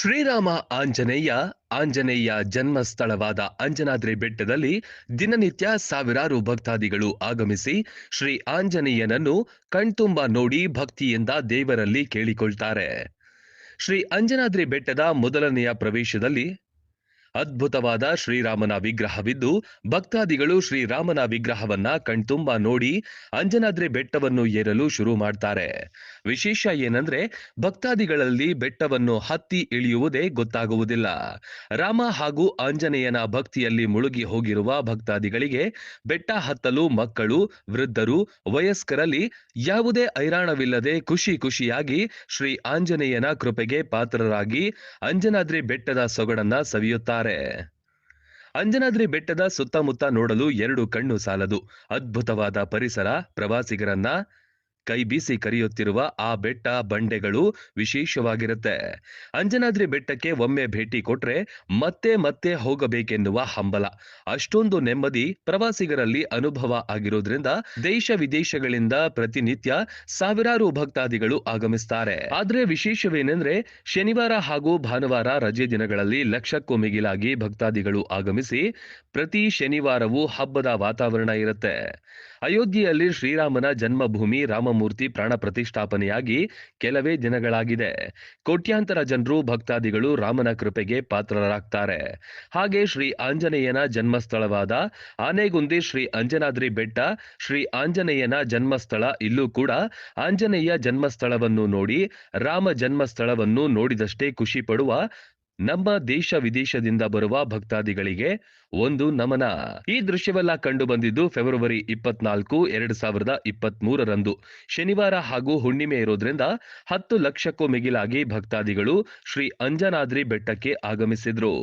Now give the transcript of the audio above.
ಶ್ರೀರಾಮ ಆಂಜನೇಯ ಆಂಜನೇಯ ಜನ್ಮಸ್ಥಳವಾದ ಅಂಜನಾದ್ರಿ ಬೆಟ್ಟದಲ್ಲಿ ದಿನನಿತ್ಯ ಸಾವಿರಾರು ಭಕ್ತಾದಿಗಳು ಆಗಮಿಸಿ ಶ್ರೀ ಆಂಜನೇಯನನ್ನು ಕಣ್ತುಂಬ ನೋಡಿ ಭಕ್ತಿಯಿಂದ ದೇವರಲ್ಲಿ ಕೇಳಿಕೊಳ್ತಾರೆ. ಶ್ರೀ ಅಂಜನಾದ್ರಿ ಬೆಟ್ಟದ ಮೊದಲನೆಯ ಪ್ರವೇಶದಲ್ಲಿ ಅದ್ಭುತವಾದ ಶ್ರೀರಾಮನ ವಿಗ್ರಹವಿದ್ದು, ಭಕ್ತಾದಿಗಳು ಶ್ರೀರಾಮನ ವಿಗ್ರಹವನ್ನ ಕಣ್ತುಂಬ ನೋಡಿ ಅಂಜನಾದ್ರಿ ಬೆಟ್ಟವನ್ನು ಏರಲು ಶುರು ಮಾಡ್ತಾರೆ. ವಿಶೇಷ ಏನಂದ್ರೆ, ಭಕ್ತಾದಿಗಳಲ್ಲಿ ಬೆಟ್ಟವನ್ನು ಹತ್ತಿ ಇಳಿಯುವುದೇ ಗೊತ್ತಾಗುವುದಿಲ್ಲ. ರಾಮ ಹಾಗೂ ಆಂಜನೇಯನ ಭಕ್ತಿಯಲ್ಲಿ ಮುಳುಗಿ ಹೋಗಿರುವ ಭಕ್ತಾದಿಗಳಿಗೆ ಬೆಟ್ಟ ಹತ್ತಲು ಮಕ್ಕಳು, ವೃದ್ಧರು, ವಯಸ್ಕರಲ್ಲಿ ಯಾವುದೇ ಐರಾಣವಿಲ್ಲದೆ ಖುಷಿ ಖುಷಿಯಾಗಿ ಶ್ರೀ ಆಂಜನೇಯನ ಕೃಪೆಗೆ ಪಾತ್ರರಾಗಿ ಅಂಜನಾದ್ರಿ ಬೆಟ್ಟದ ಸೊಗಡನ್ನ ಸವಿಯುತ್ತಾರೆ. ಅಂಜನಾದ್ರಿ ಬೆಟ್ಟದ ಸುತ್ತಮುತ್ತ ನೋಡಲು ಎರಡು ಕಣ್ಣು ಸಾಲದು. ಅದ್ಭುತವಾದ ಪರಿಸರ ಪ್ರವಾಸಿಗರನ್ನ ಕೈ ಬೀಸಿ ಕರೆಯುತ್ತಿರುವ ಆ ಬೆಟ್ಟ ಬಂಡೆಗಳು ವಿಶೇಷವಾಗಿರುತ್ತೆ. ಅಂಜನಾದ್ರಿ ಬೆಟ್ಟಕ್ಕೆ ಒಮ್ಮೆ ಭೇಟಿ ಕೊಟ್ರೆ ಮತ್ತೆ ಮತ್ತೆ ಹೋಗಬೇಕೆನ್ನುವ ಹಂಬಲ. ಅಷ್ಟೊಂದು ನೆಮ್ಮದಿ ಪ್ರವಾಸಿಗರಲ್ಲಿ ಅನುಭವ ಆಗಿರೋದ್ರಿಂದ ದೇಶ ವಿದೇಶಗಳಿಂದ ಪ್ರತಿನಿತ್ಯ ಸಾವಿರಾರು ಭಕ್ತಾದಿಗಳು ಆಗಮಿಸ್ತಾರೆ. ಆದ್ರೆ ವಿಶೇಷವೇನೆಂದ್ರೆ ಶನಿವಾರ ಹಾಗೂ ಭಾನುವಾರ ರಜೆ ದಿನಗಳಲ್ಲಿ ಲಕ್ಷಕ್ಕೂ ಮಿಗಿಲಾಗಿ ಭಕ್ತಾದಿಗಳು ಆಗಮಿಸಿ ಪ್ರತಿ ಶನಿವಾರವೂ ಹಬ್ಬದ ವಾತಾವರಣ ಇರುತ್ತೆ. ಅಯೋಧ್ಯೆಯಲ್ಲಿ ಶ್ರೀರಾಮನ ಜನ್ಮಭೂಮಿ ರಾಮಮೂರ್ತಿ ಪ್ರಾಣ ಪ್ರತಿಷ್ಠಾಪನೆಯಾಗಿ ಕೆಲವೇ ದಿನಗಳಾಗಿದೆ. ಕೋಟ್ಯಾಂತರ ಜನರು ಭಕ್ತಾದಿಗಳು ರಾಮನ ಕೃಪೆಗೆ ಪಾತ್ರರಾಗ್ತಾರೆ. ಹಾಗೆ ಶ್ರೀ ಆಂಜನೇಯನ ಜನ್ಮಸ್ಥಳವಾದ ಆನೆಗುಂದಿ ಶ್ರೀ ಅಂಜನಾದ್ರಿ ಬೆಟ್ಟ, ಶ್ರೀ ಆಂಜನೇಯನ ಜನ್ಮಸ್ಥಳ ಇಲ್ಲೂ ಕೂಡ ಆಂಜನೇಯ ಜನ್ಮಸ್ಥಳವನ್ನು ನೋಡಿ ರಾಮ ಜನ್ಮಸ್ಥಳವನ್ನು ನೋಡಿದಷ್ಟೇ ಖುಷಿ ಪಡುವ ನಮ್ಮ ದೇಶ ವಿದೇಶದಿಂದ ಬರುವ ಭಕ್ತಾದಿಗಳಿಗೆ ಒಂದು ನಮನ. ಈ ದೃಶ್ಯವೆಲ್ಲ ಕಂಡು ಬಂದಿದ್ದು ಫೆಬ್ರವರಿ ಇಪ್ಪತ್ನಾಲ್ಕು, ಎರಡ್ ಸಾವಿರದ ಇಪ್ಪತ್ತ್ ಮೂರರಂದು ಶನಿವಾರ ಹಾಗೂ ಹುಣ್ಣಿಮೆ ಇರೋದ್ರಿಂದ ಹತ್ತು ಲಕ್ಷಕ್ಕೂ ಮಿಗಿಲಾಗಿ ಭಕ್ತಾದಿಗಳು ಶ್ರೀ ಅಂಜನಾದ್ರಿ ಬೆಟ್ಟಕ್ಕೆ ಆಗಮಿಸಿದ್ರು.